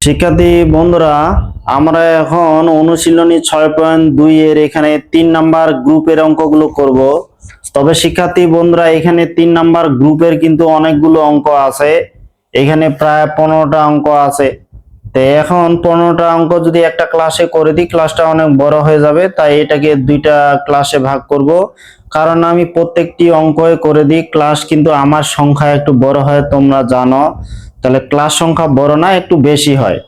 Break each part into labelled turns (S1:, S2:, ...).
S1: শিক্ষার্থী বন্ধুরা, আমরা এখন অনুশীলনী ছয় পয়েন্ট দুই এর এখানে তিন নাম্বার গ্রুপের অঙ্কগুলো করব। তবে শিক্ষার্থী বন্ধুরা, এখানে তিন নাম্বার গ্রুপের কিন্তু অনেকগুলো অঙ্ক আছে। এখানে প্রায় পনেরোটা অঙ্ক আছে। তো এখন পনেরোটা অঙ্ক যদি একটা ক্লাসে করে দিই, ক্লাসটা অনেক বড় হয়ে যাবে, তাই এটাকে দুইটা ক্লাসে ভাগ করব। কারণ আমি প্রত্যেকটি অঙ্কই করে দিই, ক্লাস কিন্তু আমার সংখ্যা একটু বড় হয়, তোমরা জানো। তাহলে ক্লাস সংখ্যা বড় না, একটু বেশি হয়।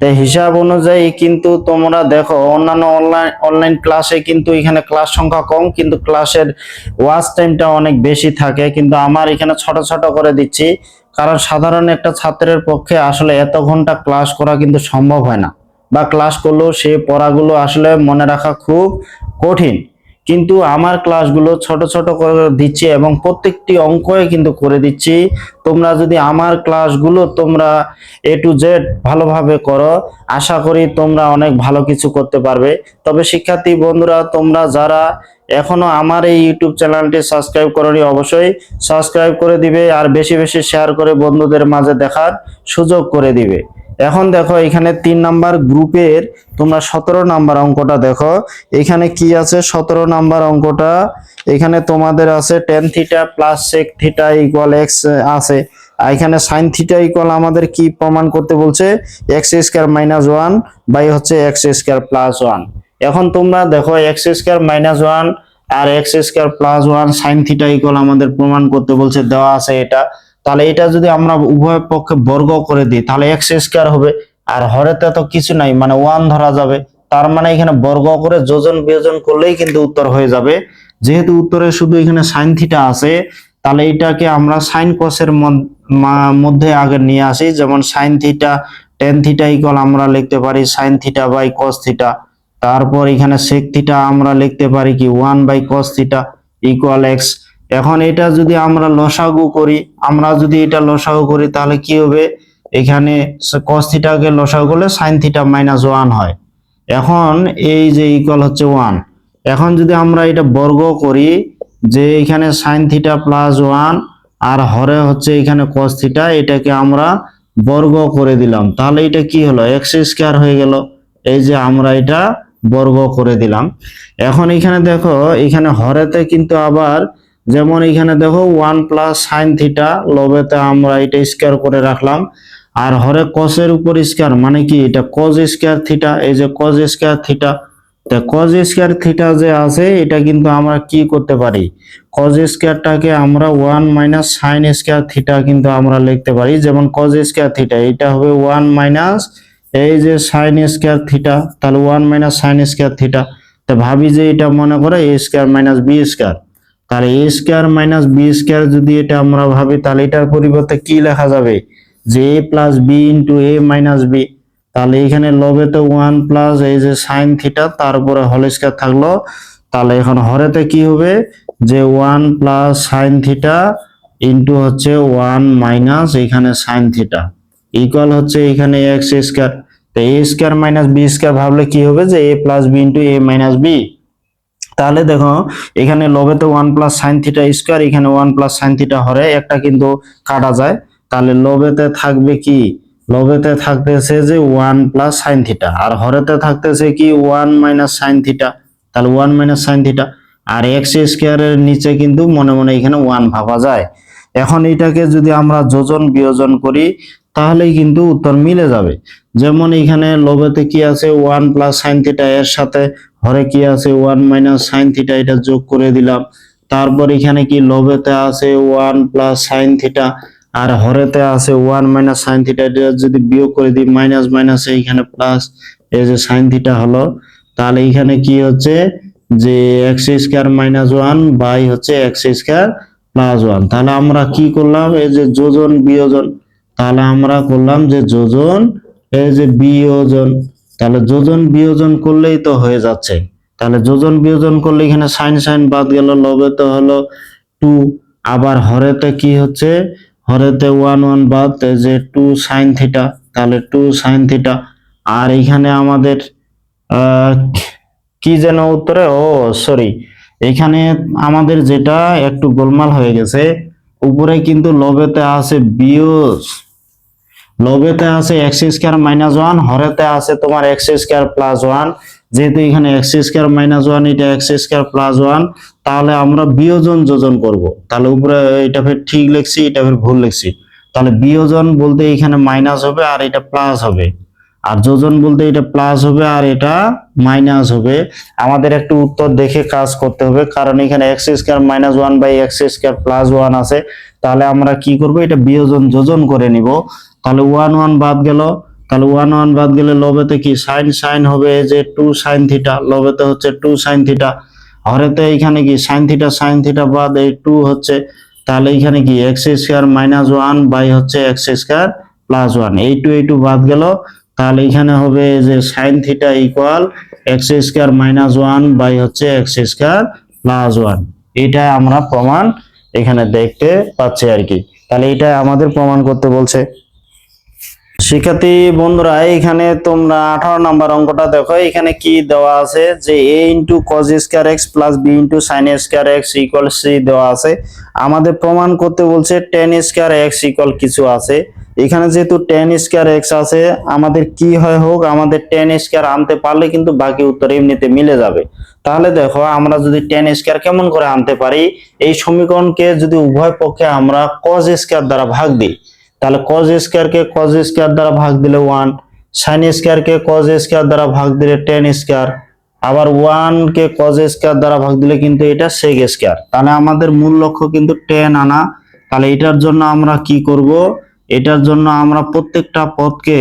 S1: তাই হিসাব অনুযায়ী কিন্তু তোমরা দেখো, অন্যান্য অনলাইন অনলাইন ক্লাসে কিন্তু এখানে ক্লাস সংখ্যা কম, কিন্তু ক্লাসের ওয়াচ টাইমটা অনেক বেশি থাকে। কিন্তু আমার এখানে ছোট ছোট করে দিচ্ছি, কারণ সাধারণ একটা ছাত্রের পক্ষে আসলে এত ঘণ্টা ক্লাস করা কিন্তু সম্ভব হয় না। বা ক্লাস করলেও সে পড়াগুলো আসলে মনে রাখা খুব কঠিন। কিন্তু আমার ক্লাসগুলো ছোট ছোট করে দিচ্ছি এবং প্রত্যেকটি অঙ্কই কিন্তু করে দিচ্ছি। তোমরা যদি আমার ক্লাসগুলো তোমরা এ টু জেড ভালোভাবে করো, আশা করি তোমরা অনেক ভালো কিছু করতে পারবে। তবে শিক্ষার্থী বন্ধুরা, তোমরা যারা এখনও আমার এই ইউটিউব চ্যানেলটি সাবস্ক্রাইব করনি, অবশ্যই সাবস্ক্রাইব করে দিবে আর বেশি বেশি শেয়ার করে বন্ধুদের মাঝে দেখার সুযোগ করে দিবে। এখন দেখো, এখানে তিন নাম্বার গ্রুপের তোমরা সতেরো নাম্বার অঙ্কটা দেখো। এখানে কি আছে? সতেরো নাম্বার অঙ্কটা। এখানে তোমাদের আছে tan theta plus sec theta equal x আছে। আর এখানে সাইন থিটা ইকুয়াল আমাদের কি প্রমাণ করতে বলছে? X square minus one by হচ্ছে এক্স স্কোয়ার প্লাস ওয়ান এখন তোমরা দেখো এক্স স্কোয়ার মাইনাস ওয়ান আর x square plus one sine theta equal আমাদের প্রমাণ করতে বলছে, দেওয়া আছে এটা। তাহলে এটা যদি আমরা উভয় পক্ষে বর্গ করে দিই, তাহলে এক্স স্কোয়ার হবে। আর হরেতে তো কিছু নাই মানে ওয়ান ধরা যাবে। তার মানে এখানে বর্গ করে যোজন বিয়োজন করলেই কিন্তু উত্তর হয়ে যাবে। যেহেতু উত্তরে শুধু এখানে সাইন থিটা আছে, তাহলে এটাকে আমরা সাইন কসের মধ্যে আগে নিয়ে আসি। যেমন sine theta tan theta equal আমরা লিখতে পারি sine theta by cos theta তারপর এখানে সেক থিটা আমরা লিখতে পারি কি one by cos theta equal x এখন এটা যদি আমরা লসাগু করি, আমরা যদি এটা লসাগু করি, তাহলে কি হবে? এখানে কস থিটাকে লসাগু করলে সাইন থিটা মাইনাস ওয়ান হয়। এখন এই যে ইকুয়াল হচ্ছে ওয়ান এখন যদি আমরা এটা বর্গ করি, যে এখানে সাইন থিটা প্লাস ওয়ান আর হরে হচ্ছে এখানে কস থিটা এটাকে আমরা বর্গ করে দিলাম। তাহলে এটা কি হলো? এক্স স্কোয়ার হয়ে গেল। এই যে আমরা এটা বর্গ করে দিলাম। এখন এখানে দেখো, এখানে হরেতে কিন্তু আবার যেমন এখানে দেখো ওয়ান প্লাস সাইন থিটা, লবেতে আমরা এটা স্কোয়ার করে রাখলাম। আর হরে কসের উপর স্কোয়ার মানে কি? এটা কজ স্কোয়ার থিটা, এই যে কজ স্কোয়ার থিটা, তা কজ স্কোয়ার থিটা যে আছে, এটা কিন্তু আমরা কি করতে পারি? কজ স্কোয়ারটাকে আমরা one minus sine square theta কিন্তু আমরা লিখতে পারি। যেমন কজ স্কোয়ার থিটা, এটা হবে ওয়ান মাইনাস এই যে সাইন স্কোয়ার থিটা, তাহলে one minus sine square theta. তা ভাবি যে এটা মনে করে a square minus b square. তাহলে a square minus b square যদি এটা আমরা ভাবি, তাহলে এটার পরিবর্তে কি লেখা যাবে? যে a plus b into a minus b তাহলে এখানে লবে তো ওয়ান প্লাস এই যে সাইন থিটা তারপরে হল স্কোয়ার থাকল। তাহলে এখন হরেতে কি হবে? যে one plus sine theta into হচ্ছে ওয়ান মাইনাস এখানে সাইন থিটা ইকুয়াল হচ্ছে এখানে এক্স স্কোয়ার তো a square minus b square ভাবলে কি হবে? যে a plus b into a minus b তাহলে দেখো, এখানে লবেতে one plus sine theta square এখানে ওয়ান প্লাস সাইন থিটা হরে, একটা কিন্তু কাটা যায়। তাহলে লবেতে থাকবে কি? লবেতে থাকতেছে যে ওয়ান প্লাস সাইন থিটা আর হরেতে থাকতেছে কি? ওয়ান মাইনাস সাইন থিটা তাহলে ওয়ান মাইনাস সাইন থিটা আর এক্স স্কোয়ারের নিচে কিন্তু মনে মনে এখানে ওয়ান ভাবা যায়। এখন এটাকে যদি আমরা যোজন বিয়োজন করি, তাহলেই কিন্তু উত্তর মিলে যাবে। যেমন এখানে লবেতে কি আছে? ওয়ান প্লাস সাইন থিটা এর সাথে হরে কি আছে? ওয়ান মাইনাস সাইন থিটা এটা যোগ করে দিলাম। তারপর এখানে কি লবেতে আছে? ওয়ান প্লাস সাইন থিটা আর হরেতে আছে ওয়ান মাইনাস সাইন থিটা এটা যদি বিয়োগ করে দিই মাইনাস মাইনাস এইখানে প্লাস এই যে সাইন থিটা হলো, তাহলে এখানে কি হচ্ছে? যে x square minus one by হচ্ছে এক্স স্কোয়ার প্লাস ওয়ান তাহলে আমরা কি করলাম? এই যে যোজন বিয়োজন। তাহলে আমরা করলাম যে যোজন, এই যে বিয়োজন। তাহলে যোজন বিয়োজন করলেই তো হয়ে যাচ্ছে। তাহলে যোজন বিয়োজন করলে এখানে সাইন সাইন বাদ গেল, লবে তো হলো টু। আবার হরেতে কি হচ্ছে? হরেতে ওয়ান ওয়ান বাদ যে টু সাইন থিটা, তাহলে টু সাইন থিটা। আর এখানে আমাদের কি যেন উত্তরে? ও, সরি। এখানে আমাদের যেটা একটু গোলমাল হয়ে গেছে, উপরে কিন্তু লবেতে আছে বিয়োজ। লবেতে আছে এক্স স্কোয়ার মাইনাস ওয়ান, হরেতে আছে তোমার এক্স স্কোয়ার প্লাস ওয়ান। যেহেতু এখানে এক্স স্কোয়ার মাইনাস ওয়ান, এটা এক্স স্কোয়ার প্লাস ওয়ান, তাহলে আমরা বিয়োজন যোজন করব। তাহলে উপরে এটা ফের ঠিক লিখছি, এটা ফের ভুল লিখছি। তাহলে বিয়োজন বলতে এখানে মাইনাস হবে আর এটা প্লাস হবে। আর যোজন বলতে এটা প্লাস হবে আর এটা মাইনাস হবে। আমাদের একটু উত্তর দেখে কাজ করতে হবে, কারণ এখানে x square minus one by x square plus one আছে। তাহলে আমরা কি করব, এটা বিয়োজন যোজন করে নিব। তাহলে ওয়ান ওয়ান বাদ গেল। তাহলে ওয়ান ওয়ান বাদ গেলে লবেতে কি? সাইন সাইন হবে যে টু সাইন থিটা লবেতে হচ্ছে টু সাইন থিটা হরেতে এখানে কি? সাইন থিটা সাইন থিটা বাদ এই টু হচ্ছে। তাহলে এখানে কি? X square minus one by হচ্ছে এক্স স্কোয়ার প্লাস ওয়ান এই টু এই টু বাদ গেল। তাহলে এখানে হবে যে sine theta equal x square minus one by হচ্ছে এক্স স্কোয়ার প্লাস ওয়ান এটা আমরা প্রমাণ এখানে দেখতে পাচ্ছি আর কি। তাহলে এটা আমাদের প্রমাণ করতে বলছে। শিক্ষার্থী বন্ধুরা, এখানে তোমরা আঠারো নাম্বার অঙ্কটা দেখো। এখানে কি দেওয়া আছে? যে a into cos square x plus b into sine square x equal c দেওয়া আছে। আমাদের প্রমাণ করতে বলছে টেন স্কোয়ার এক্স ইকুয়াল কিছু আছে। এখানে যেহেতু টেন স্কোয়ার এক্স আছে, আমাদের কি হয় হোক, আমাদের টেন স্কোয়ার আনতে পারলে কিন্তু বাকি উত্তর এমনিতে মিলে যাবে। তাহলে দেখো, আমরা যদি টেন স্কোয়ার কেমন করে আনতে পারি, এই সমীকরণকে যদি উভয় পক্ষে আমরা কজ স্কোয়ার দ্বারা ভাগ দিই তাহলে কজ স্কোয়ার কে কজ স্কোয়ার দ্বারা ভাগ দিলে ওয়ান সাইন স্কোয়ার কে কজ স্কোয়ার দ্বারা ভাগ দিলে টেন স্কোয়ার আবার ওয়ান কে কজ স্কোয়ার দ্বারা ভাগ দিলে কিন্তু এটা সেক স্কোয়ার তাহলে আমাদের মূল লক্ষ্য কিন্তু টেন আনা, তাহলে এটার জন্য আমরা কি করব? এটার জন্য আমরা প্রত্যেকটা পদকে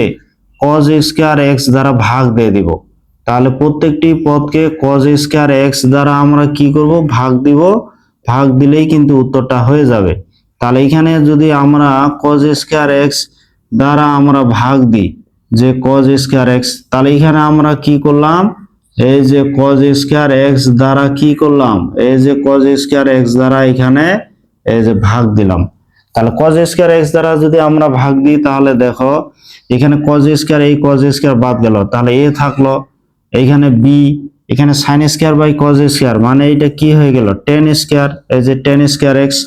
S1: কজ স্কোয়ার এক্স দ্বারা ভাগ দিয়ে দিব, তাহলে প্রত্যেকটি পদকে কজ স্কোয়ার এক্স দ্বারা আমরা কি করব? ভাগ দিব, ভাগ দিলেই কিন্তু উত্তরটা হয়ে যাবে। তাহলে এখানে যদি আমরা কজ স্কোয়ার এক্স দ্বারা আমরা ভাগ দিই, যে কজ স্কোয়ার এক্স তাহলে এখানে আমরা কি করলাম? এই যে কজ স্কোয়ার এক্স দ্বারা কি করলাম? এই যে কজ স্কোয়ার এক্স দ্বারা এখানে এই যে ভাগ দিলাম। তাহলে কজ স্কোয়ার এক্স দ্বারা যদি আমরা ভাগ দিই, তাহলে দেখো, এখানে কজ স্কোয়ার এই কজ স্কোয়ার বাদ গেল। তাহলে এ থাকল এইখানে বি এখানে sine square by cos square মানে এটা কি হয়ে গেল? টেন স্কোয়ার এই যে টেন স্কোয়ার এক্স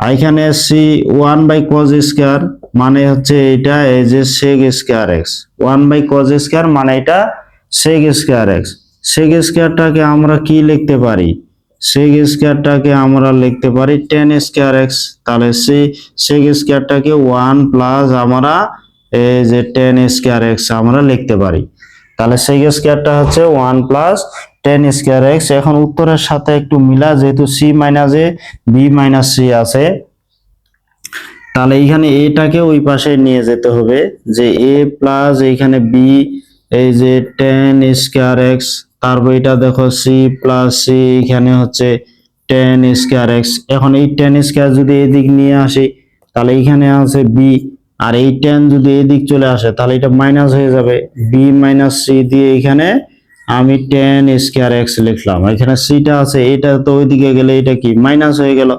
S1: এখানে c one by cos square মানে হচ্ছে এটা এই যে sec square x one by cos square মানে এটা সেগ স্কোয়ার এক্স সেগ স্কোয়ারটাকে আমরা কি লিখতে পারি? সেগ স্কোয়ারটাকে আমরা লিখতে পারি টেন স্কোয়ার এক্স তাহলে সে সেগ স্কোয়ারটাকে ওয়ান প্লাস আমরা এই যে টেন স্কোয়ার এক্স আমরা লিখতে পারি। তাহলে সেগ স্কোয়ারটা হচ্ছে one plus tan square x এখন উত্তরের সাথে একটু মিলা, যেহেতু c minus a b minus c আছে, তাহলে এইখানে এটাকে ওই পাশে নিয়ে যেতে হবে, যে এ প্লাস এইখানে বি এই যে টেন স্কোয়ার এক্স তারপর এটা দেখো সি প্লাস সি এখানে হচ্ছে টেন স্কোয়ার এক্স এখন এই টেন স্কোয়ার যদি এদিক নিয়ে আসি, তাহলে এইখানে আছে বি আর এই টেন যদি এদিক চলে আসে, তাহলে এটা মাইনাস হয়ে যাবে বি মাইনাস সি দিয়ে এখানে আমি টেন স্কোয়ার এক্স লিখলাম। এখানে সিটা আছে, এটা তো ওইদিকে গেলে এটা কি? মাইনাস হয়ে গেল।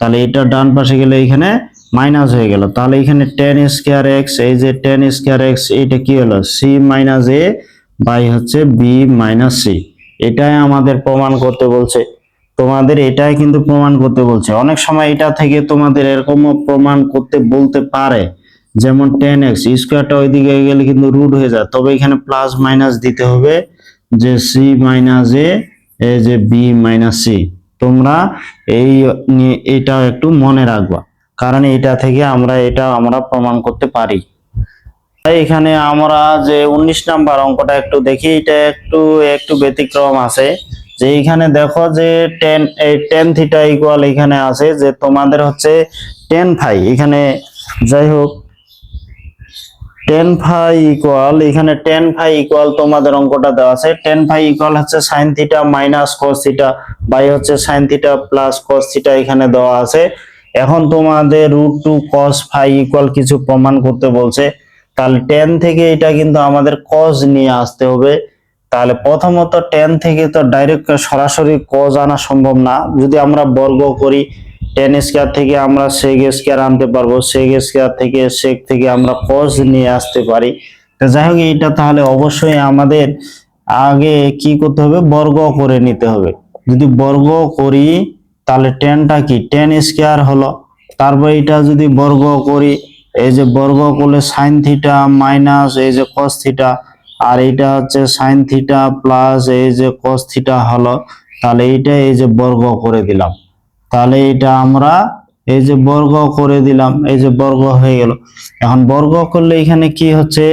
S1: তাহলে এটা ডান পাশে গেলে এখানে মাইনাস হয়ে গেল। তাহলে এখানে টেন স্কোয়ার এক্স এই যে টেন স্কোয়ার এক্স এটা কি হলো? সি মাইনাস এ বাই হচ্ছে বি মাইনাস সি এটাই আমাদের প্রমাণ করতে বলছে। তোমাদের এটাই কিন্তু প্রমাণ করতে বলছে। অনেক সময় এটা থেকে তোমাদের এরকমও প্রমাণ করতে বলতে পারে। যেমন টেন এক্স স্কোয়ারটা ওইদিকে গেলে কিন্তু রুট হয়ে যায়। তবে এখানে প্লাস মাইনাস দিতে হবে যে সি মাইনাস এ এই যে বি মাইনাস সি তোমরা এই এটা একটু মনে রাখবা। কারণ এটা থেকে আমরা, এটা আমরা প্রমাণ করতে পারি। তাই এখানে আমরা যে উনিশ নাম্বার অঙ্কটা একটু দেখি, এটা একটু একটু ব্যতিক্রম আছে। যে এখানে দেখো যে টেন এই টেন থিটা ইকুয়াল এখানে আছে, যে তোমাদের হচ্ছে টেন ফাই এখানে যাই হোক টেন ফাই ইকুয়াল এখানে টেন ফাই ইকুয়াল তোমাদের অঙ্কটা দেওয়া আছে। টেন ফাই ইকুয়াল হচ্ছে sine theta minus cos theta by হচ্ছে sine theta plus cos theta এখানে দেওয়া আছে। এখন তোমাদের root two cos phi equal কিছু প্রমাণ করতে বলছে। তাহলে টেন থেকে এটা কিন্তু আমাদের কজ নিয়ে আসতে হবে। তাহলে প্রথমত টেন থেকে তো ডাইরেক্ট সরাসরি কজ আনা সম্ভব না। যদি আমরা বর্গ করি টেন স্কোয়ার থেকে আমরা সেগ স্কোয়ার আনতে পারব। সেগ স্কোয়ার থেকে সেক থেকে আমরা কজ নিয়ে আসতে পারি। তো যাই হোক এটা তাহলে অবশ্যই আমাদের আগে কি করতে হবে? বর্গ করে নিতে হবে। যদি বর্গ করি, তাহলে টেনটা কি? টেন স্কোয়ার হলো। তারপর এটা যদি বর্গ করি, এই যে বর্গ করলে সাইন থিটা মাইনাস এই যে কস থিটা আর এটা হচ্ছে সাইন থিটা প্লাস এই যে কস থিটা হলো, তাহলে এইটা এই যে বর্গ করে দিলাম। তাহলে এটা আমরা এই যে বর্গ করে দিলাম, এই যে বর্গ হয়ে গেল। এখন বর্গ করলে এখানে কি হচ্ছে?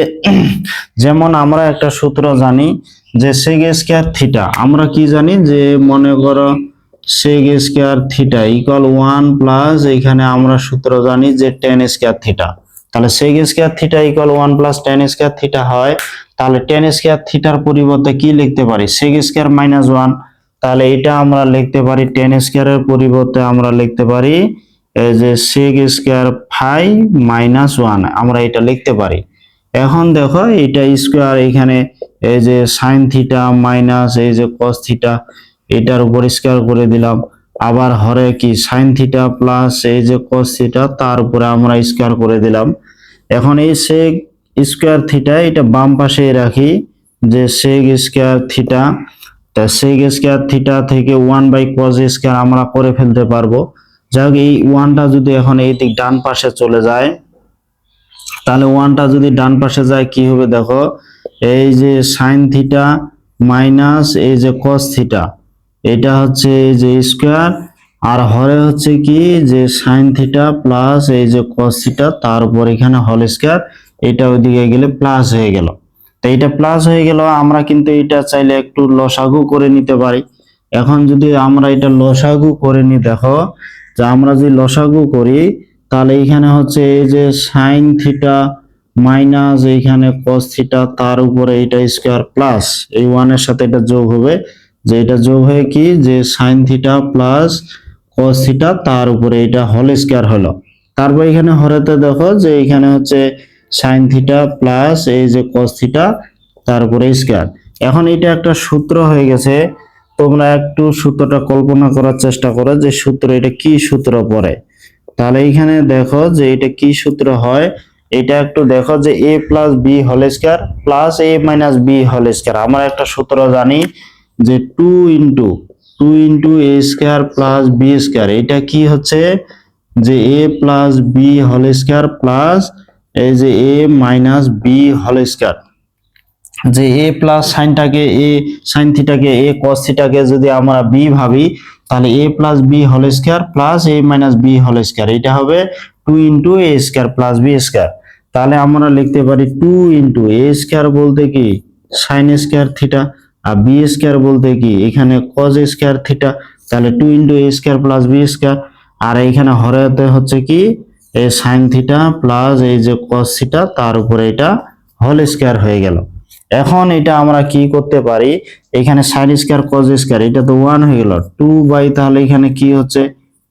S1: যেমন আমরা একটা সূত্র জানি যে সেগ স্কয়ার থিটা আমরা কি জানি যে মনে করো sec square theta equal one plus এখানে আমরা সূত্র জানি যে টেন স্কয়ার থিটা তাহলে sec square theta equal one plus tan square theta হয়। তাহলে টেন স্কয়ার থিটার পরিবর্তে কি লিখতে পারি? সেগ স্কয়ার মাইনাস ওয়ান তাহলে এটা আমরা লিখতে পারি টেন স্কয়ারের পরিবর্তে আমরা লিখতে পারি যে sec square five minus one আমরা এটা লিখতে পারি। এখন দেখো এটা স্কোয়ার এখানে এই যে সাইন থিটা মাইনাস এই যে কস থিটা এটার উপর স্কোয়ার করে দিলাম। আবার হরে কি সাইন থিটা প্লাস এই যে কস থিটা তার উপরে আমরা স্কোয়ার করে দিলাম। এখন এই সেগ স্কোয়ার থিটা এটা বাম পাশে রাখি যে sec square theta sec square theta থেকে ওয়ান বাই কস স্কোয়ার আমরা করে ফেলতে পারব। যাই হোক এই ওয়ানটা যদি এখন এই দিক ডান পাশে চলে যায়, তাহলে ওয়ানটা যদি ডান পাশে যায়, কি হবে দেখো? এই যে সাইন থিটা মাইনাস এই যে কস থিটা এটা হচ্ছে এই যে স্কোয়ার আর হরে হচ্ছে কি? যে সাইন থিটা প্লাস এই যে কস থিটা তারপর এখানে হল স্কোয়ার এটা ওইদিকে গেলে প্লাস হয়ে গেল। তো এটা প্লাস হয়ে গেল, আমরা কিন্তু এটা চাইলে একটু লসাগু করে নিতে পারি। এখন যদি আমরা এটা লসাগু করে নি দেখো, যে আমরা যদি লসাগু করি, তাহলে এখানে হচ্ছে এই যে সাইন থিটা মাইনাস এইখানে কস থিটা তার উপরে এটা স্কোয়ার প্লাস এই ওয়ানের সাথে এটা যোগ হবে। যে এটা যোগ হয়ে কি? যে sine theta plus cos theta তার উপরে এটা হোল স্কোয়ার হলো। তারপর এখানে হরেতে দেখো যে এখানে হচ্ছে সাইন থিটা প্লাস এই যে কস থিটা তার উপরে স্কোয়ার এখন এটা একটা সূত্র হয়ে গেছে, তোমরা একটু সূত্রটা কল্পনা করার চেষ্টা করো যে সূত্র এটা কি সূত্র পড়ে। তাহলে এইখানে দেখো যে এটা কি সূত্র হয়, এটা একটু দেখো যে A plus B whole square plus A minus B whole square আমরা একটা সূত্র জানি যে two into two into A square plus B square এটা কি হচ্ছে? যে A plus B whole square plus এই যে A minus B whole square যে এ প্লাস সাইনটাকে এ সাইন থিটাকে এ কস থিটাকে যদি আমরা বি ভাবি, তাহলে A plus B whole square plus A minus B whole square এটা হবে two into A square plus B square তাহলে আমরা লিখতে পারি টু ইন্টু এ স্কয়ার বলতে কি? সাইন স্কয়ার থিটা আর বি স্কয়ার বলতে কি? এখানে কজ স্কয়ার থিটা তাহলে two into A square plus B square আর এইখানে হরেতে হচ্ছে কি? এ সাইন থিটা প্লাস এই যে কস থিটা তার উপরে এটা হোল স্কয়ার হয়ে গেল। এখন এটা আমরা কি করতে পারি? এখানে সাইন স্কয়ার কজ স্কয়ার এটা তো ওয়ান হয়ে গেল। টু বাই তাহলে এখানে কি হচ্ছে?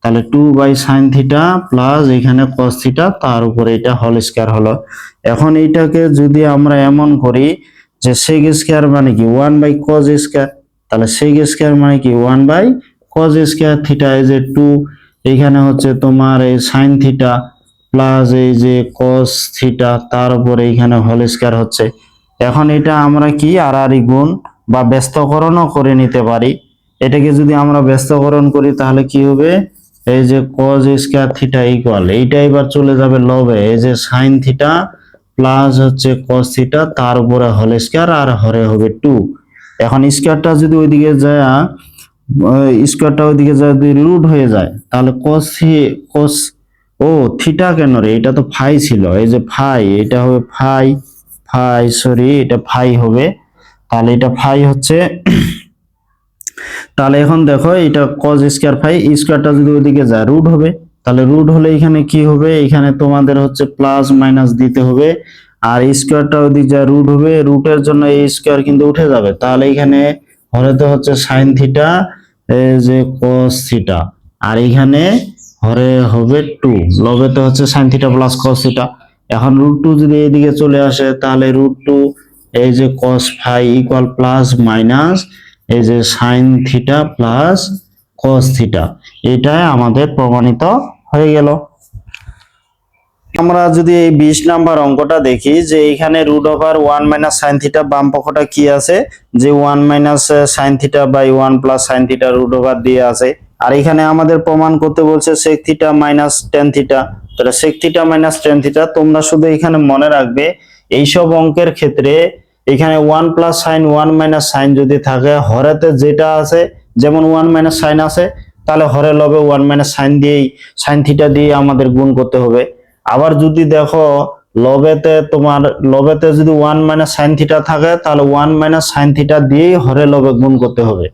S1: তাহলে two by sine theta plus এখানে কস থিটা তার উপরে এটা হোল স্কয়ার হলো। এখন এইটাকে যদি আমরা এমন করি যে সেগ স্কয়ার মানে কি? ওয়ান বাই কজ স্কয়ার তাহলে সেগ স্কয়ার মানে কি? One by cos square theta এই যে টু এখানে হচ্ছে তোমার এই সাইন থিটা প্লাস এই যে কস থিটা তার উপরে এখানে হোল স্কয়ার হচ্ছে। এখন এটা আমরা কি আর আর গুণ বা ব্যস্তকরণও করে নিতে পারি। এটাকে যদি আমরা ব্যস্তকরণ করি, তাহলে কি হবে? এই যে কজ স্কয়ার থিটা ইকুয়াল এইটা এবার চলে যাবে লবে। এই যে সাইন থিটা প্লাস হচ্ছে কস থিটা তার উপরে হোল স্কয়ার আর হরে হবে টু এখন স্কয়ারটা যদি ওইদিকে যায় স্কয়ারটা ওইদিকে যদি রুট হয়ে যায়, তাহলে কস কস ও থিটা কেন রে? এটা তো ফাই ছিল। এই যে ফাই এটা হবে ফাই ফাই সরি এটা ফাই হবে। তাহলে এটা ফাই হচ্ছে, তাহলে এখন দেখো, এটা কজ স্কয়ার ফাই স্কয়ারটা যদি ওইদিকে যায় রুট হবে। তাহলে রুট হলে এখানে কি হবে? এখানে তোমাদের হচ্ছে প্লাস মাইনাস দিতে হবে। আর স্কয়ারটা ওইদিকে যায় রুট হবে। রুটের জন্য এই স্কয়ার কিন্তু উঠে যাবে। তাহলে এখানে হরেতে হচ্ছে সাইন থিটা যে কস থিটা আর এখানে হরে হবে টু লবেতে হচ্ছে sine theta plus cos theta এখন রুট টু যদি এইদিকে চলে আসে, তাহলে রুট টু এই যে cos phi equal plus minus এই যে sine theta plus cos theta এটাই আমাদের প্রমাণিত হয়ে গেল। আমরা যদি এই বিশ নাম্বার অঙ্কটা দেখি, যে এখানে root over one minus sine theta বাম পক্ষটা কি আছে? যে one minus sine theta by one plus sine theta root over দিয়ে আছে। আর এখানে আমাদের প্রমাণ করতে বলছে sec theta minus tan theta তাহলে sec theta minus tan theta তোমরা শুধু এখানে মনে রাখবে, এইসব অঙ্কের ক্ষেত্রে এখানে one plus sine one minus sine যদি থাকে, হরেতে যেটা আছে, যেমন ওয়ান মাইনাস সাইন আছে, তাহলে হরে লবে ওয়ান মাইনাস সাইন দিয়েই সাইন থিটা দিয়ে আমাদের গুণ করতে হবে। আবার যদি দেখো, লবেতে তোমার, লবেতে যদি ওয়ান মাইনাস সাইন থিটা থাকে, তাহলে ওয়ান মাইনাস সাইন থিটা দিয়েই হরে লবে গুণ করতে হবে।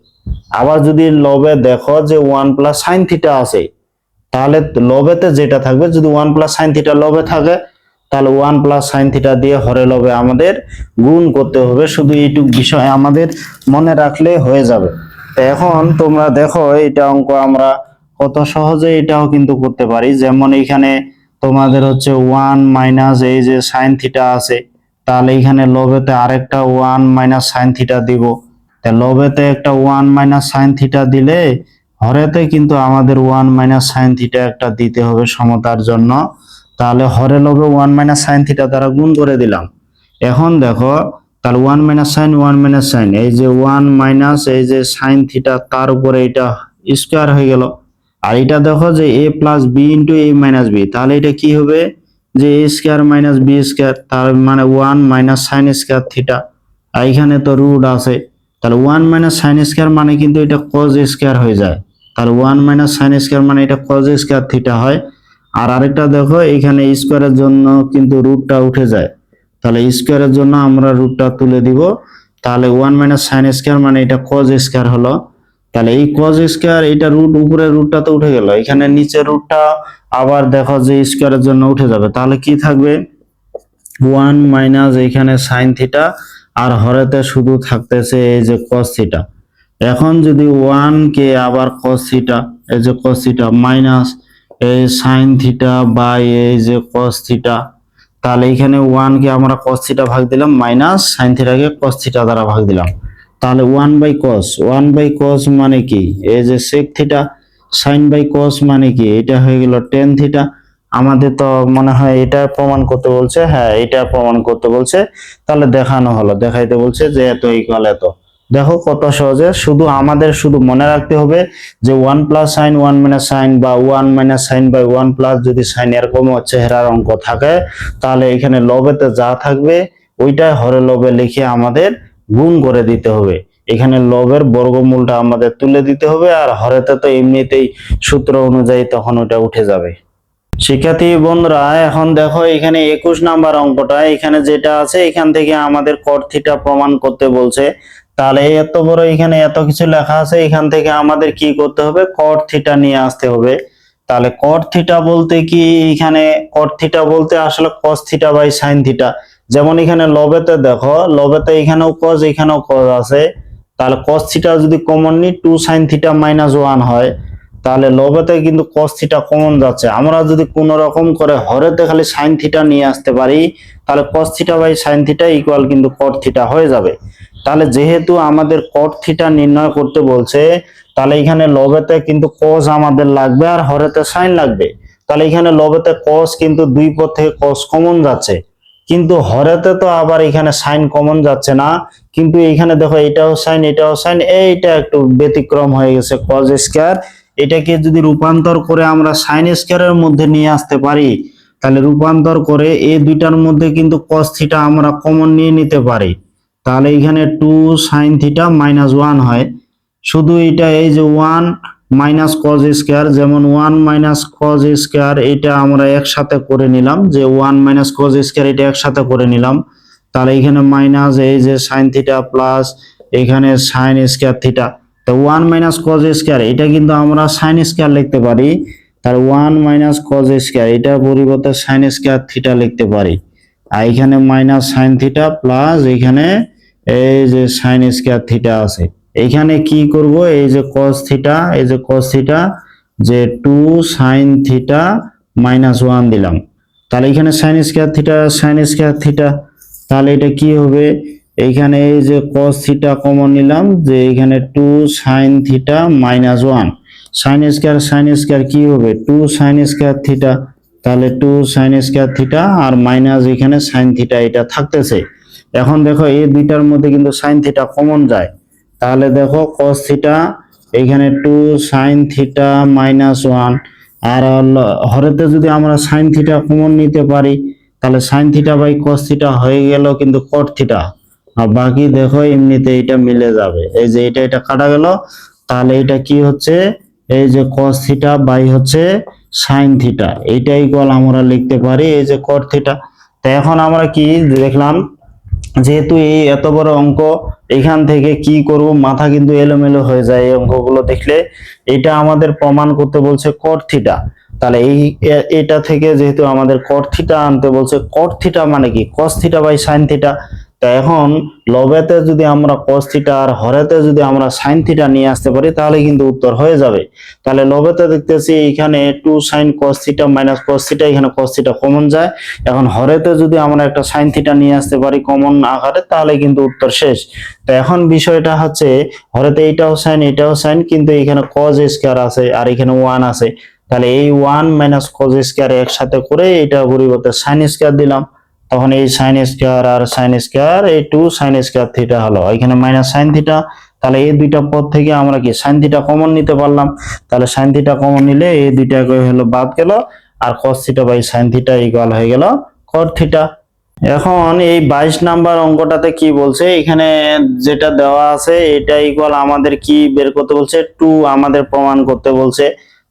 S1: আবার যদি লবে দেখো যে ওয়ান প্লাস সাইন থিটা আছে, তাহলে লবেতে যেটা থাকবে, যদি ওয়ান প্লাস সাইন থিটা লবে থাকে, তাহলে ওয়ান প্লাস সাইন থিটা দিয়ে হরে লবে আমাদের গুণ করতে হবে। শুধু এইটুক বিষয় আমাদের মনে রাখলে হয়ে যাবে। এখন তোমরা দেখো, এটা অঙ্ক আমরা কত সহজে এটাও কিন্তু করতে পারি। যেমন এখানে তোমাদের হচ্ছে ওয়ান মাইনাস এই যে সাইন থিটা আছে, তাহলে এখানে লবেতে আরেকটা ওয়ান মাইনাস সাইন থিটা দিব। তা লবেতে একটা ওয়ান মাইনাস সাইন থিটা দিলে হরেতে কিন্তু আমাদের ওয়ান মাইনাস সাইন থিটা একটা দিতে হবে সমতার জন্য। তাহলে হরে লবে ওয়ান মাইনাস সাইন থিটা দ্বারা গুণ করে দিলাম। এখন দেখো, তাহলে one minus sine one minus sine এই যে ওয়ান মাইনাস এই যে সাইন থিটা তার উপরে এটা স্কোয়ার হয়ে গেল। আর এটা দেখো যে A plus B into A minus B তাহলে এটা কি হবে? যে A square minus B square তার মানে one minus sine square theta আর এখানে তো রুট আছে, তাহলে ওয়ান মাইনাস সাইন স্কোয়ার মানে কিন্তু এটা কজ স্কোয়ার হয়ে যায়। তাহলে ওয়ান মাইনাস সাইন স্কোয়ার মানে এটা কজ স্কোয়ার থিটা হয়। আর আরেকটা দেখো, এখানে স্কোয়ারের জন্য কিন্তু রুটটা উঠে যায়। তাহলে স্কোয়ারের জন্য আমরা রুটটা তুলে দিব। তাহলে ওয়ান মাইনাস সাইন স্কোয়ার মানে এটা কজ স্কোয়ার হলো। তাহলে এই কজ স্কোয়ার এটা রুট উপরে রুটটা তো উঠে গেল। এখানে নিচে রুটটা আবার দেখো যে স্কোয়ারের জন্য উঠে যাবে। তাহলে কি থাকবে? ওয়ান মাইনাস এখানে সাইন থিটা আর হরেতে শুধু থাকতেছে এই যে কস থিটা এখন যদি ওয়ান কে আবার কস থিটা এই যে কস থিটা মাইনাস এই সাইন থিটা বাই এই যে কস থিটা তাহলে এখানে ওয়ান কে আমরা কস থিটা ভাগ দিলাম মাইনাস সাইন থিটাকে কস থিটা দ্বারা ভাগ দিলাম। তাহলে one by cos one by cos মানে কি? এই যে sec theta sine by cos মানে কি? এটা হয়ে গেল টেন থিটা আমাদের তো মনে হয় এটা প্রমাণ করতে বলছে হ্যাঁ এটা প্রমাণ করতে বলছে। তাহলে দেখানো হলো, দেখাইতে বলছে যে এত ইকুয়াল এত। দেখো কত সহজে, শুধু আমাদের শুধু মনে রাখতে হবে যে one plus sine one minus sine বা one minus sine by one plus যদি সাইন এরকম চেহারার অঙ্ক থাকে, তাহলে এখানে লবেতে যা থাকবে ওইটাই হরে লবে লিখে আমাদের গুণ করে দিতে হবে। এখানে লবের বর্গমূলটা আমাদের তুলে দিতে হবে আর হরেতে তো এমনিতেই সূত্র অনুযায়ী তখন ওটা উঠে যাবে। শিক্ষার্থী বন্ধুরা, এখন দেখো এখানে একুশ নাম্বার অঙ্কটা। এখানে যেটা আছে, এখান থেকে আমাদের কট থিটা প্রমাণ করতে বলছে। তাহলে এত বড় এখানে এত কিছু লেখা আছে, এখান থেকে আমাদের কি করতে হবে? কট থিটা নিয়ে আসতে হবে। তাহলে কট থিটা বলতে কি? এখানে কট থিটা বলতে আসলে cos theta by sine theta যেমন এখানে লবেতে দেখো, লবেতে এখানেও কজ এখানেও কজ আছে। তাহলে কস থিটা যদি কমন নি two sine theta minus one হয়, তাহলে লবেতে কিন্তু কস থিটা কমন যাচ্ছে। আমরা যদি কোন রকম করে হরেতে খালি সাইন থিটা নিয়ে আসতে পারি, তাহলে cos theta by sine theta equal কিন্তু কট থিটা হয়ে যাবে। তাহলে যেহেতু আমাদের কট থিটা নির্ণয় করতে বলছে, তাহলে এখানে লবেতে কিন্তু কস আমাদের লাগবে আর হরেতে সাইন লাগবে। তাহলে এখানে লবেতে কস কিন্তু দুই পদ থেকে কস কমন যাচ্ছে। কিন্তু হরেতে তো আবার এখানে সাইন কমন যাচ্ছে না। কিন্তু এখানে দেখো এটাও সাইন এটাও সাইন, এইটা একটু ব্যতিক্রম হয়ে গেছে কজ স্কয়ার এটাকে যদি রূপান্তর করে আমরা সাইন স্কয়ারের মধ্যে নিয়ে আসতে পারি, তাহলে রূপান্তর করে এই দুইটার মধ্যে কিন্তু কস থিটা আমরা কমন নিয়ে নিতে পারি। তাহলে এখানে two sine theta minus one হয়। শুধু এটা এই যে ওয়ান মাইনাস কজ স্কোয়ার যেমন ওয়ান মাইনাস কজ স্কোয়ার এটা আমরা একসাথে করে নিলাম। যে ওয়ান মাইনাস কজ স্কোয়ার এটা একসাথে করে নিলাম। তাহলে এখানে মাইনাস এই যে সাইন থিটা প্লাস এখানে সাইন স্কোয়ার থিটা তো ওয়ান মাইনাস কজ স্কোয়ার এটা কিন্তু আমরা সাইন স্কোয়ার লিখতে পারি। তার ওয়ান মাইনাস কজ স্কোয়ার এটার পরিবর্তে সাইন স্কোয়ার থিটা লিখতে পারি। আর এখানে মাইনাস সাইন থিটা প্লাস এখানে এই যে সাইন স্কোয়ার থিটা আছে। এখানে কি করব? এই যে cos থিটা এই যে cos থিটা যে two sine theta minus one দিলাম। তাহলে এখানে sine square theta sine square theta তাহলে এটা কি হবে? এইখানে এই যে cos থিটা কমন নিলাম, যে এখানে two sine theta minus one sine square sine square কি হবে? টু সাইন স্কোয়ার থিটা তাহলে টু সাইন স্কোয়ার থিটা আর মাইনাস এখানে সাইন থিটা এটা থাকতেছে। এখন দেখো, এই দুইটার মধ্যে কিন্তু সাইন থিটা কমন যায়। তাহলে দেখো cos থিটা এখানে two sine theta minus one আর হরেতে যদি আমরা সাইন থিটা কমন নিতে পারি, তাহলে sine theta by cos theta হয়ে গেল কিন্তু কট থিটা আর বাকি দেখো এমনিতে এটা মিলে যাবে। এই যে এটা এটা কাটা গেল, তাহলে এটা কি হচ্ছে? এই যে কস থিটা বাই হচ্ছে সাইন থিটা এইটা ইকুয়াল আমরা লিখতে পারি, এই যে কট থিটা তো এখন আমরা কি দেখলাম যেহেতু এই এত বড় অঙ্ক, এখান থেকে কি করব? মাথা কিন্তু এলোমেলো হয়ে যায় এই অঙ্কগুলো দেখলে। এটা আমাদের প্রমাণ করতে বলছে কর্থিটা থিটা তাহলে এই এটা থেকে যেহেতু আমাদের কর্থিটা আনতে বলছে কর্থিটা মানে কি? কস্থিটা বাই সাইন থিটা তো এখন লবেতে যদি আমরা কস থিটা আর হরেতে যদি আমরা সাইন থিটা নিয়ে আসতে পারি, তাহলে কিন্তু উত্তর হয়ে যাবে। তাহলে লবেতে দেখতেছি এখানে two sine cos theta minus cos theta এখানে কস থিটা কমন যায়। এখন হরেতে যদি আমরা একটা সাইন থিটা নিয়ে আসতে পারি কমন আকারে, তাহলে কিন্তু উত্তর শেষ। তো এখন বিষয়টা হচ্ছে, হরেতে এইটাও সাইন এটাও সাইন কিন্তু এখানে কজ স্কয়ার আছে আর এখানে ওয়ান আছে। তাহলে এই ওয়ান মাইনাস কজ স্কয়ার একসাথে করে এটা পরিবর্তে সাইন স্কয়ার দিলাম। তখন এই সাইন স্কয়ার আর সাইন স্কয়ার এই টু সাইন স্কয়ার থিটা হলো। এখানে মাইনাস সাইন থিটা তাহলে এই দুইটা পদ থেকে আমরা কি সাইন থিটা কমন নিতে পারলাম? তাহলে সাইন থিটা কমন নিলে এই দুইটা হলো বাদ গেল, আর cos theta by sine theta equal হয়ে গেল cot থিটা এখন এই বাইশ নাম্বার অঙ্কটাতে কি বলছে? এখানে যেটা দেওয়া আছে, এটা ইকুয়াল আমাদের কি বের করতে বলছে? টু আমাদের প্রমাণ করতে বলছে।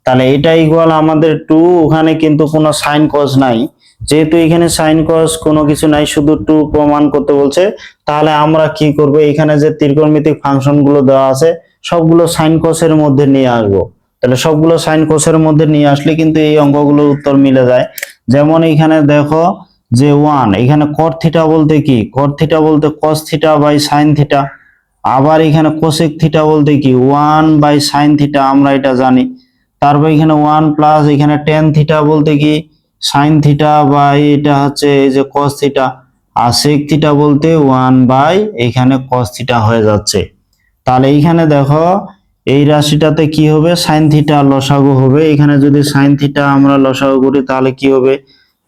S1: তাহলে এটা ইকুয়াল আমাদের টু ওখানে কিন্তু কোনো সাইন কস নাই। যেহেতু এখানে সাইন কস কোনো কিছু নাই, শুধু টু প্রমাণ করতে বলছে, তাহলে আমরা কি করব? এখানে যে ত্রিকোণমিতিক ফাংশনগুলো দেওয়া আছে, সবগুলো সাইন কসের মধ্যে নিয়ে আসব। তাহলে সবগুলো সাইন কোসের মধ্যে নিয়ে আসলে কিন্তু এই অঙ্কগুলোর উত্তর মিলে যায়। যেমন এখানে দেখো যে ওয়ান, এখানে কট থিটা বলতে কি? কট থিটা বলতে cos theta by sine theta আবার এখানে কোসেক থিটা বলতে কি? ওয়ান বাই সাইন থিটা আমরা এটা জানি। তারপর এখানে ওয়ান প্লাস এখানে টেন থিটা বলতে কি? সাইন থিটা বাই এটা হচ্ছে এই যে কস থিটা আর সেক থিটা বলতে ওয়ান বাই এখানে কস থিটা হয়ে যাচ্ছে। তাহলে এইখানে দেখো, এই রাশিটাতে কি হবে? সাইন থিটা লসাগু হবে। এখানে যদি সাইন থিটা আমরা লসাগু করি, তাহলে কি হবে?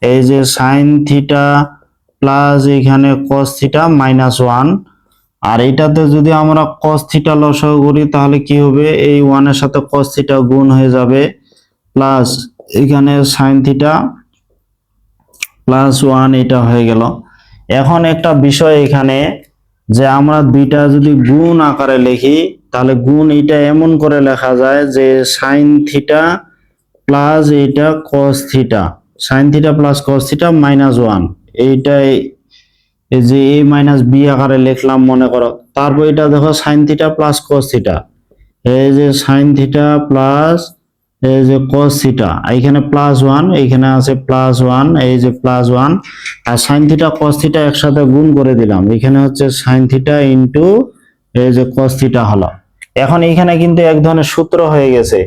S1: এই যে সাইন থিটা প্লাস এখানে কস থিটা মাইনাস ওয়ান আর এটাতে যদি আমরা কস থিটা লসাগু করি, তাহলে কি হবে? এই ওয়ানের সাথে কস থিটা গুণ হয়ে যাবে। প্লাস এখানে সাইন থিটা প্লাস ওয়ান এটা হয়ে গেল। এখন একটা বিষয় এখানে যে আমরা দুইটা যদি গুণ আকারে লিখি, তাহলে গুণ এটা এমন করে লেখা যায় যে সাইন থিটা প্লাস এটা cos theta sine theta plus cos theta minus one এইটাই এই যে এ মাইনাস বি আকারে লিখলাম মনে করো। তারপর এটা দেখো sine theta plus cos theta এই যে সাইন থিটা প্লাস এই যে কস থিটা এইখানে প্লাস ওয়ান এইখানে আছে প্লাস ওয়ান এই যে প্লাস ওয়ান আর সাইন থিটা কস থিটা একসাথে গুণ করে দিলাম। এখানে হচ্ছে সাইন থিটা ইন্টু এই যে কস থিটা হলো। এখন এখানে কিন্তু এক ধরনের সূত্র হয়ে গেছে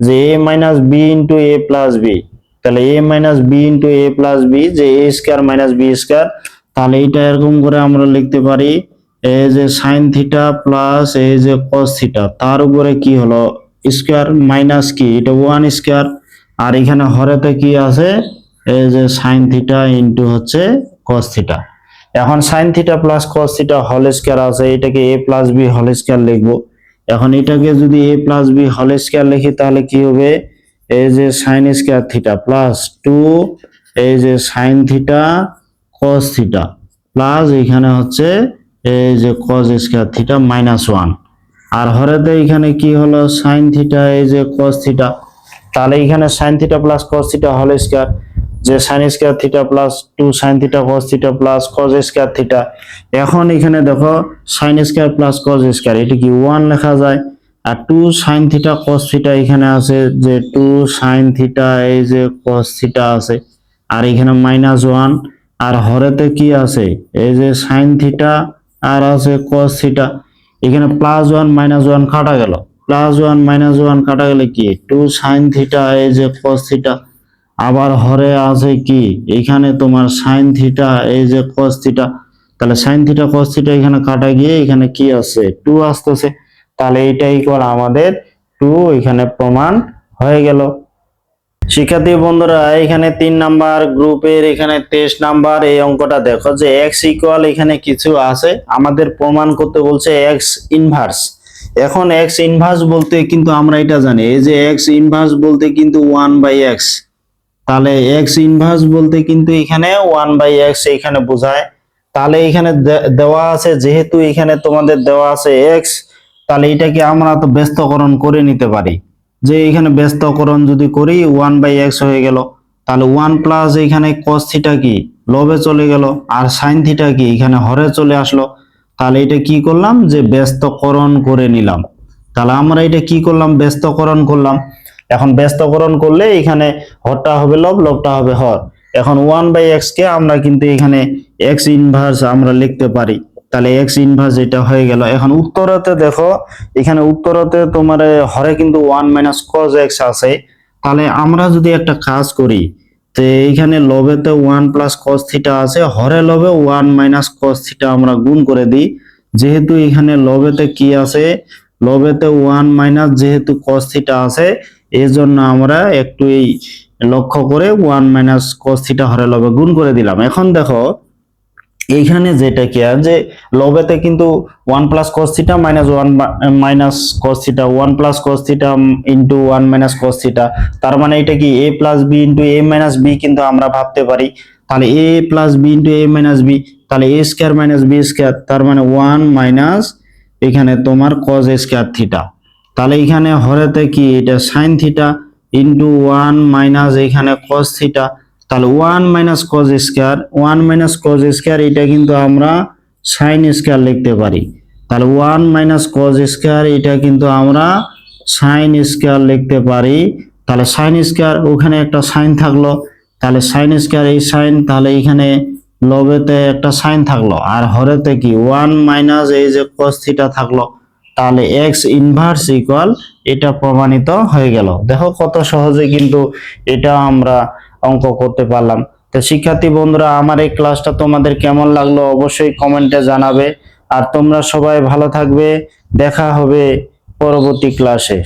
S1: যে A minus B into A plus B তাহলে A minus B into A plus B যে A square minus B square তাহলে এইটা এরকম করে আমরা লিখতে পারি, এই যে সাইন থিটা প্লাস যে কস থিটা তার উপরে কি হলো? স্কোয়ার মাইনাস কি? এটা ওয়ান স্কোয়ার। আর এখানে হরেতে কি আছে? এই যে সাইন থিটা ইন্টু হচ্ছে কস থিটা এখন sine theta plus cos theta whole square আছে, এটাকে A plus B whole square লিখব। এখন এটাকে যদি A plus B whole square লিখি, তাহলে কি হবে? এই যে sine square theta plus two এই যে sine theta cos theta plus এখানে হচ্ছে এই যে cos square theta minus one আর হরেতে এখানে কি হলো? সাইন থিটা এই যে কস থিটা তাহলে এখানে sine theta plus cos theta whole square যে sine square theta plus two sine theta cos theta plus cos square theta এখন এখানে দেখো sine square plus cos square এটা কি ওয়ান লেখা যায়? আর two sine theta cos theta এখানে আছে, যে টু সাইন থিটা এই যে কস থিটা আছে, আর এখানে মাইনাস ওয়ান আর হরেতে কি আছে? এই যে সাইন থিটা আর আছে কস থিটা এখানে প্লাস ওয়ান মাইনাস ওয়ান কাটা গেল। প্লাস ওয়ান মাইনাস ওয়ান কাটা গেলে কি? টু সাইন থিটা এই যে কস থিটা আবার হরে আছে কি? এখানে তোমার সাইন থিটা এই যে কস থিটা তাহলে সাইন থিটা কস থিটা এখানে কাটা গিয়ে এখানে কি আছে? টু আসতেছে। তাহলে এটা ইকুয়াল আমাদের টু এখানে প্রমাণ হয়ে গেল। শিক্ষার্থী বন্ধুরা, এখানে তিন নাম্বার গ্রুপের এখানে টেস্ট নাম্বার এই অঙ্কটা দেখো যে এক্স ইকুয়াল এখানে কিছু আছে। আমাদের প্রমাণ করতে বলছে এক্স ইনভার্স এখন এক্স ইনভার্স বলতে কিন্তু আমরা এটা জানি। এই যে এক্স ইনভার্স বলতে কিন্তু ওয়ান বাই এক্স তাহলে এক্স ইনভার্স বলতে কিন্তু এখানে ওয়ান বাই এক্স এখানে বোঝায়। তাহলে এখানে দেওয়া আছে, যেহেতু এখানে তোমাদের দেওয়া আছে এক্স তাহলে এটাকে আমরা তো ব্যস্তকরণ করে নিতে পারি। যে এখানে ব্যস্তকরণ যদি করি ওয়ান বাই এক্স হয়ে গেল, তাহলে ওয়ান প্লাস এখানে কস থিটা কি? লবে চলে গেল, আর সাইন থিটা কি? এখানে হরে চলে আসলো। তাহলে এটা কি করলাম? যে ব্যস্তকরণ করে নিলাম। তাহলে আমরা এটা কি করলাম? ব্যস্তকরণ করলাম। এখন ব্যস্তকরণ করলে এখানে হরটা হবে লব, লবটা হবে হর। এখন ওয়ান বাই এক্স কে আমরা কিন্তু এখানে এক্স ইনভার্স আমরা লিখতে পারি। তাহলে এক্স ইনভার্স এটা হয়ে গেল। এখন উত্তরতে দেখো, এখানে উত্তরতে তোমার হরে কিন্তু ওয়ান মাইনাস কজ এক্স আছে। তাহলে আমরা যদি একটা কাজ করি, তো এইখানে লবেতে ওয়ান প্লাস কস থিটা আছে, হরে লবে ওয়ান মাইনাস কস থিটা আমরা গুণ করে দিই। যেহেতু এখানে লবেতে কি আছে? লবেতে ওয়ান মাইনাস যেহেতু কস থিটা আছে এই জন্য আমরা একটু এই লক্ষ্য করে ওয়ান মাইনাস কস থিটা হরে লবে গুণ করে দিলাম। এখন দেখো এইখানে যেটা কি যে লবেতে কিন্তু one plus cos theta minus one minus cos theta one plus cos into one minus cos theta তার মানে এটা কি A plus B into A minus B কিন্তু আমরা ভাবতে পারি। তাহলে A plus B into A minus B তাহলে A square minus B square তার মানে ওয়ান মাইনাস এখানে তোমার কজ স্কোয়ার থিটা তাহলে এখানে হরেতে কি এটা sine theta into one minus এখানে কস থিটা তাহলে one minus cos square one minus cos square এটা কিন্তু আমরা সাইন স্কোয়ার লিখতে পারি। তাহলে ওয়ান মাইনাস কজ স্কোয়ার এটা কিন্তু আমরা সাইন স্কোয়ার লিখতে পারি। তাহলে সাইন স্কোয়ার ওখানে একটা সাইন থাকল। তাহলে সাইন স্কোয়ার এই সাইন তাহলে এখানে লবেতে একটা সাইন থাকল। আর হরেতে কি? ওয়ান মাইনাস এই যে কস থিটা থাকল। তাহলে এক্স ইনভার্স ইকুয়াল এটা প্রমাণিত হয়ে গেল। দেখো কত সহজে কিন্তু এটা আমরা অঙ্ক করতে পারলাম। তো শিক্ষার্থী বন্ধুরা, আমার এই ক্লাসটা তোমাদের কেমন লাগল অবশ্যই কমেন্টে জানাবে। আর তোমরা সবাই ভালো থাকবে। দেখা হবে পরবর্তী ক্লাসে।